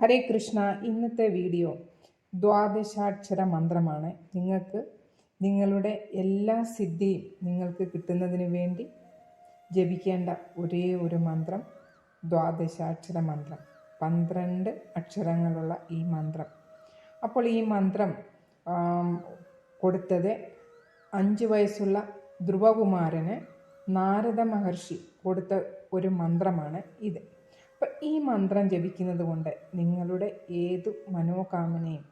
ഹരേ കൃഷ്ണ ഇന്നത്തെ വീഡിയോ ദ്വാദശാക്ഷര മന്ത്രമാണ്. നിങ്ങൾക്ക് നിങ്ങളുടെ എല്ലാ സിദ്ധിയും നിങ്ങൾക്ക് കിട്ടുന്നതിന് വേണ്ടി ജപിക്കേണ്ട ഒരേ ഒരു മന്ത്രം ദ്വാദശാക്ഷര മന്ത്രം. പന്ത്രണ്ട് അക്ഷരങ്ങളുള്ള ഈ മന്ത്രം. അപ്പോൾ ഈ മന്ത്രം കൊടുത്തത് അഞ്ച് വയസ്സുള്ള ധ്രുവകുമാരന് നാരദ മഹർഷി കൊടുത്ത ഒരു മന്ത്രമാണ് ഇത്. അപ്പം ഈ മന്ത്രം ജപിക്കുന്നത് കൊണ്ട് നിങ്ങളുടെ ഏതു മനോകാമനയും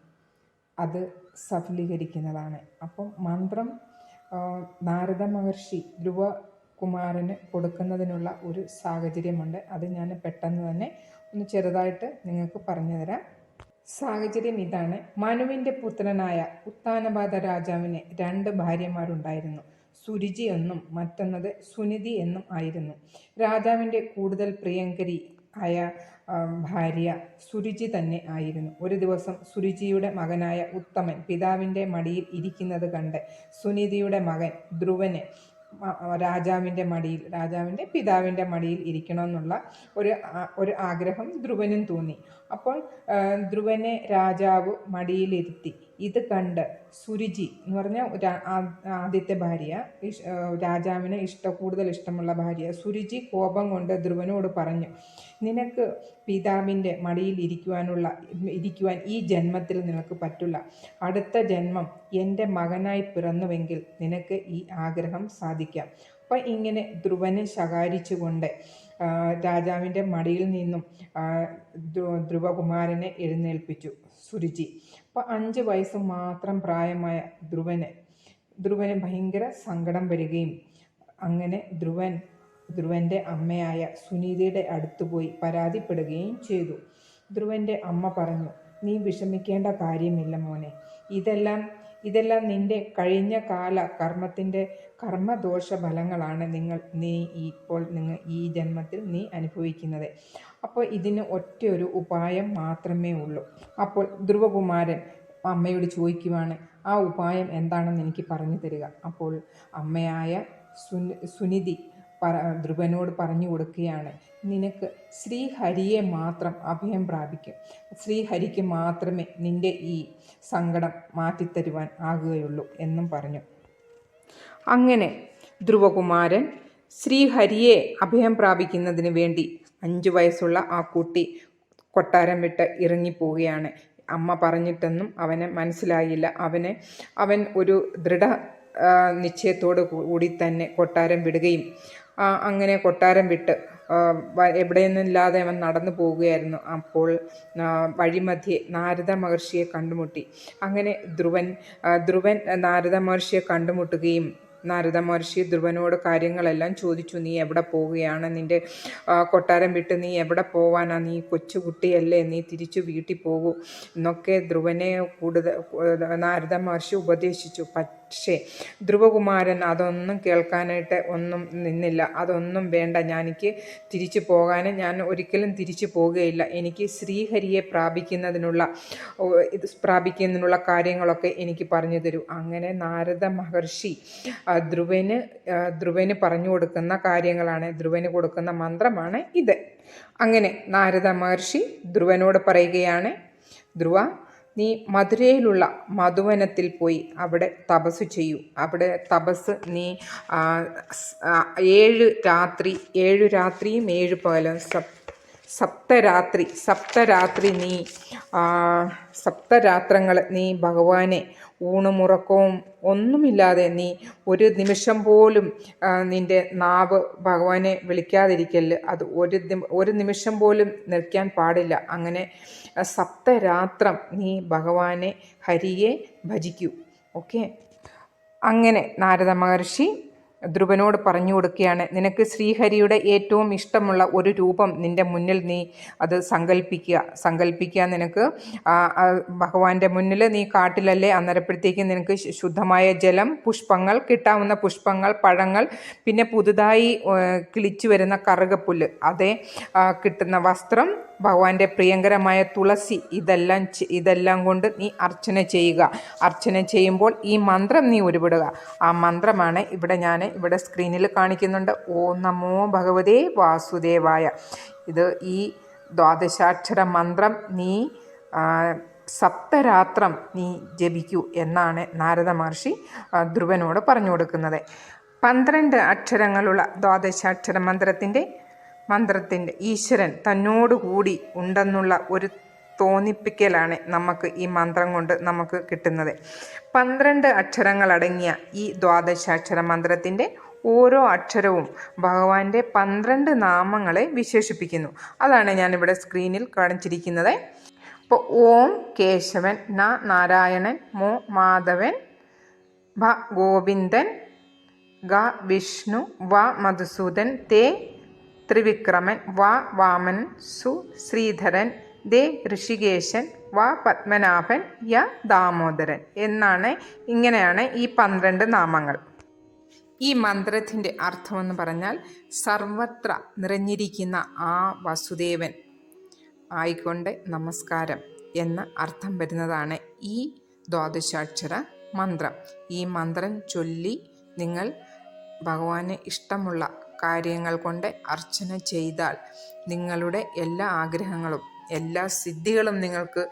അത് സഫലീകരിക്കുന്നതാണ്. അപ്പം മന്ത്രം നാരദ മഹർഷി ധ്രുവകുമാരന് കൊടുക്കുന്നതിനുള്ള ഒരു സാഹചര്യമുണ്ട്. അത് ഞാൻ പെട്ടെന്ന് തന്നെ ഒന്ന് ചെറുതായിട്ട് നിങ്ങൾക്ക് പറഞ്ഞു തരാം സാഹചര്യം ഇതാണ്. മനുവിന്റെ പുത്രനായ ഉത്താനപാത രാജാവിന് രണ്ട് ഭാര്യമാരുണ്ടായിരുന്നു. സുരുചി എന്നും മറ്റൊന്നത് സുനിധി എന്നും ആയിരുന്നു. രാജാവിന്റെ കൂടുതൽ പ്രിയങ്കരി ആയ ഭാര്യ സുരുചി തന്നെ ആയിരുന്നു. ഒരു ദിവസം സുരുചിയുടെ മകനായ ഉത്തമൻ പിതാവിന്റെ മടിയിൽ ഇരിക്കുന്നത് കണ്ട് സുനിതിയുടെ മകൻ ധ്രുവനെ രാജാവിന്റെ മടിയിൽ രാജാവിന്റെ പിതാവിന്റെ മടിയിൽ ഇരിക്കണമെന്നുള്ള ഒരു ഒരു ആഗ്രഹം ധ്രുവനും തോന്നി. അപ്പോൾ ധ്രുവനെ രാജാവ് മടിയിലിരുത്തി. ഇത് കണ്ട് സുരുചി എന്ന് പറഞ്ഞ ആദ്യത്തെ ഭാര്യ രാജാവിന് ഇഷ്ട കൂടുതൽ ഇഷ്ടമുള്ള ഭാര്യ. സുരുചി കോപം കൊണ്ട് ധ്രുവനോട് പറഞ്ഞു നിനക്ക് പിതാവിന്റെ മടിയിൽ ഇരിക്കുവാനുള്ള ഇരിക്കുവാൻ ഈ ജന്മത്തിൽ നിനക്ക് പറ്റില്ല. അടുത്ത ജന്മം എന്റെ മകനായി പിറന്നുവെങ്കിൽ നിനക്ക് ഈ ആഗ്രഹം സാധിക്കാം. അപ്പം ഇങ്ങനെ ധ്രുവനെ ശകാരിച്ചുകൊണ്ട് രാജാവിന്റെ മടിയിൽ നിന്നും ധ്രുവകുമാരനെ എഴുന്നേൽപ്പിച്ചു സുരുചി. അപ്പോൾ അഞ്ച് വയസ്സ് മാത്രം പ്രായമായ ധ്രുവന് ധ്രുവന് ഭയങ്കര സങ്കടം വരികയും അങ്ങനെ ധ്രുവൻ ധ്രുവന്റെ അമ്മയായ സുനീതയുടെ അടുത്ത് പോയി പരാതിപ്പെടുകയും ചെയ്തു. ധ്രുവന്റെ അമ്മ പറഞ്ഞു നീ വിഷമിക്കേണ്ട കാര്യമില്ല മോനെ. ഇതെല്ലാം ഇതെല്ലാം നിന്റെ കഴിഞ്ഞ കാല കർമ്മത്തിന്റെ കർമ്മദോഷ ഫലങ്ങളാണ് നിങ്ങൾ നീ ഇപ്പോൾ നിങ്ങൾ ഈ ജന്മത്തിൽ നീ അനുഭവിക്കുന്നത്. അപ്പോൾ ഇതിന് ഒറ്റയൊരു ഉപായം മാത്രമേ ഉള്ളൂ. അപ്പോൾ ധ്രുവകുമാരൻ അമ്മയോട് ചോദിക്കുവാണ് ആ ഉപായം എന്താണെന്ന് എനിക്ക് പറഞ്ഞു തരിക. അപ്പോൾ അമ്മയായ സുനി സുനിധി പറ ധ്രുവനോട് പറഞ്ഞു കൊടുക്കുകയാണ്. നിനക്ക് ശ്രീഹരിയെ മാത്രം അഭയം പ്രാപിക്കും. ശ്രീഹരിക്ക് മാത്രമേ നിന്റെ ഈ സങ്കടം മാറ്റിത്തരുവാൻ ആകുകയുള്ളൂ എന്നും പറഞ്ഞു. അങ്ങനെ ധ്രുവകുമാരൻ ശ്രീഹരിയെ അഭയം പ്രാപിക്കുന്നതിന് വേണ്ടി അഞ്ചു വയസ്സുള്ള ആ കുട്ടി കൊട്ടാരം വിട്ട് ഇറങ്ങിപ്പോവുകയാണ്. അമ്മ പറഞ്ഞിട്ടൊന്നും അവന് മനസ്സിലായില്ല. അവന് അവൻ ഒരു ദൃഢ നിശ്ചയത്തോട് കൂടി തന്നെ കൊട്ടാരം വിടുകയും അങ്ങനെ കൊട്ടാരം വിട്ട് എവിടെയൊന്നുമില്ലാതെ അവൻ നടന്നു പോവുകയായിരുന്നു അപ്പോൾ വഴിമധ്യേ നാരദ മഹർഷിയെ കണ്ടുമുട്ടി. അങ്ങനെ ധ്രുവൻ ധ്രുവൻ നാരദ മഹർഷിയെ കണ്ടുമുട്ടുകയും നാരദ മഹർഷി ധ്രുവനോട് കാര്യങ്ങളെല്ലാം ചോദിച്ചു. നീ എവിടെ പോവുകയാണ്? നിന്റെ കൊട്ടാരം വിട്ട് നീ എവിടെ പോവാനാ? നീ കൊച്ചുകുട്ടിയല്ലേ നീ തിരിച്ചു വീട്ടിൽ പോകൂ. എന്നൊക്കെ ധ്രുവനെ കൂടുതൽ നാരദ മഹർഷി ഉപദേശിച്ചു. പക്ഷേ ധ്രുവകുമാരൻ അതൊന്നും കേൾക്കാനായിട്ട് ഒന്നും നിന്നില്ല. അതൊന്നും വേണ്ട. ഞാനിക്ക് തിരിച്ചു പോകാൻ ഞാൻ ഒരിക്കലും തിരിച്ചു പോകുകയില്ല. എനിക്ക് ശ്രീഹരിയെ പ്രാപിക്കുന്നതിനുള്ള ഇത് പ്രാപിക്കുന്നതിനുള്ള കാര്യങ്ങളൊക്കെ എനിക്ക് പറഞ്ഞു തരൂ. അങ്ങനെ നാരദ മഹർഷി ധ്രുവന് ധ്രുവന് പറഞ്ഞു കൊടുക്കുന്ന കാര്യങ്ങളാണ്. ധ്രുവന് കൊടുക്കുന്ന മന്ത്രമാണ് ഇത്. അങ്ങനെ നാരദ മഹർഷി ധ്രുവനോട് പറയുകയാണ് ധ്രുവ നീ മധുരയിലുള്ള മധുവനത്തിൽ പോയി അവിടെ തപസ് ചെയ്യൂ. അവിടെ തപസ് നീ ഏഴ് രാത്രി ഏഴു രാത്രിയും ഏഴ് പകലും സപ് സപ്തരാത്രി സപ്തരാത്രി നീ സപ്തരാത്രങ്ങൾ നീ ഭഗവാനെ ഊണുമുറക്കവും ഒന്നുമില്ലാതെ നീ ഒരു നിമിഷം പോലും നിന്റെ നാവ് ഭഗവാനെ വിളിക്കാതിരിക്കൽ. അത് ഒരു ഒരു നിമിഷം പോലും നിൽക്കാൻ പാടില്ല. അങ്ങനെ സപ്തരാത്രം നീ ഭഗവാനെ ഹരിയെ ഭജിക്കൂ. ഓക്കെ? അങ്ങനെ നാരദ മഹർഷി ധ്രുവനോട് പറഞ്ഞു കൊടുക്കുകയാണ് നിനക്ക് ശ്രീഹരിയുടെ ഏറ്റവും ഇഷ്ടമുള്ള ഒരു രൂപം നിന്റെ മുന്നിൽ നീ അത് സങ്കല്പിക്കുക സങ്കല്പിക്കുക നിനക്ക് ഭഗവാന്റെ മുന്നിൽ നീ കാട്ടിലല്ലേ? അന്നേരപ്പോഴത്തേക്ക് നിനക്ക് ശുദ്ധമായ ജലം പുഷ്പങ്ങൾ കിട്ടാവുന്ന പുഷ്പങ്ങൾ പഴങ്ങൾ പിന്നെ പുതുതായി കിളിച്ചു വരുന്ന കറുകപ്പുല്ല് അതേ കിട്ടുന്ന വസ്ത്രം ഭഗവാന്റെ പ്രിയങ്കരമായ തുളസി ഇതെല്ലാം ഇതെല്ലാം കൊണ്ട് നീ അർച്ചന ചെയ്യുക. അർച്ചന ചെയ്യുമ്പോൾ ഈ മന്ത്രം നീ ഉരുവിടുക. ആ മന്ത്രമാണ് ഇവിടെ ഞാൻ ഇവിടെ സ്ക്രീനിൽ കാണിക്കുന്നുണ്ട്. ഓ നമോ ഭഗവതേ വാസുദേവായ. ഇത് ഈ ദ്വാദശാക്ഷര മന്ത്രം നീ സപ്തരാത്രം നീ ജപിക്കൂ എന്നാണ് നാരദ മഹർഷി ധ്രുവനോട് പറഞ്ഞു കൊടുക്കുന്നത്. പന്ത്രണ്ട് അക്ഷരങ്ങളുള്ള ദ്വാദശാക്ഷര മന്ത്രത്തിന്റെ മന്ത്രത്തിന്റെ ഈശ്വരൻ തന്നോടുകൂടി ഉണ്ടെന്നുള്ള ഒരു തോന്നിപ്പിക്കലാണ് നമുക്ക് ഈ മന്ത്രം കൊണ്ട് നമുക്ക് കിട്ടുന്നത്. പന്ത്രണ്ട് അക്ഷരങ്ങളടങ്ങിയ ഈ ദ്വാദശാക്ഷര മന്ത്രത്തിന്റെ ഓരോ അക്ഷരവും ഭഗവാന്റെ പന്ത്രണ്ട് നാമങ്ങളെ വിശേഷിപ്പിക്കുന്നു. അതാണ് ഞാനിവിടെ സ്ക്രീനിൽ കാണിച്ചിരിക്കുന്നത്. ഇപ്പോൾ ഓം കേശവൻ ന നാരായണൻ മോ മാധവൻ ഭ ഗോവിന്ദൻ ഗ വിഷ്ണു വ മധുസൂദൻ തേ ത്രിവിക്രമൻ വാ വാമൻ സു ശ്രീധരൻ ദേ ഋഷികേശൻ വാ പത്മനാഭൻ യ ദാമോദരൻ എന്നാണ് ഇങ്ങനെയാണ് ഈ പന്ത്രണ്ട് നാമങ്ങൾ. ഈ മന്ത്രത്തിന്റെ അർത്ഥമെന്ന് പറഞ്ഞാൽ സർവത്ര നിറഞ്ഞിരിക്കുന്ന ആ വസുദേവൻ ആയിക്കൊണ്ട് നമസ്കാരം എന്ന അർത്ഥം വരുന്നതാണ് ഈ ദ്വാദശാക്ഷര മന്ത്രം. ഈ മന്ത്രം ചൊല്ലി നിങ്ങൾ ഭഗവാന് ഇഷ്ടമുള്ള കാര്യങ്ങൾ കൊണ്ട് അർച്ചന ചെയ്താൽ നിങ്ങളുടെ എല്ലാ ആഗ്രഹങ്ങളും എല്ലാ സിദ്ധികളും നിങ്ങൾക്ക്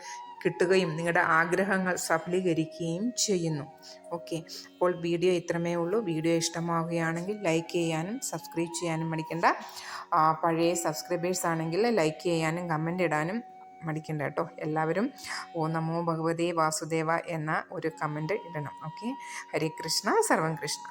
കിട്ടുകയും നിങ്ങളുടെ ആഗ്രഹങ്ങൾ സഫലീകരിക്കുകയും ചെയ്യുന്നു. ഓക്കെ. അപ്പോൾ വീഡിയോ ഇത്രമേ ഉള്ളൂ. വീഡിയോ ഇഷ്ടമാവുകയാണെങ്കിൽ ലൈക്ക് ചെയ്യാനും സബ്സ്ക്രൈബ് ചെയ്യാനും മടിക്കണ്ട. പഴയ സബ്സ്ക്രൈബേഴ്സ് ആണെങ്കിൽ ലൈക്ക് ചെയ്യാനും കമന്റ് ഇടാനും മടിക്കണ്ട കേട്ടോ. എല്ലാവരും ഓ നമോ ഭഗവതേ വാസുദേവ എന്ന ഒരു കമന്റ് ഇടണം. ഓക്കെ. ഹരേ കൃഷ്ണ. സർവം കൃഷ്ണ.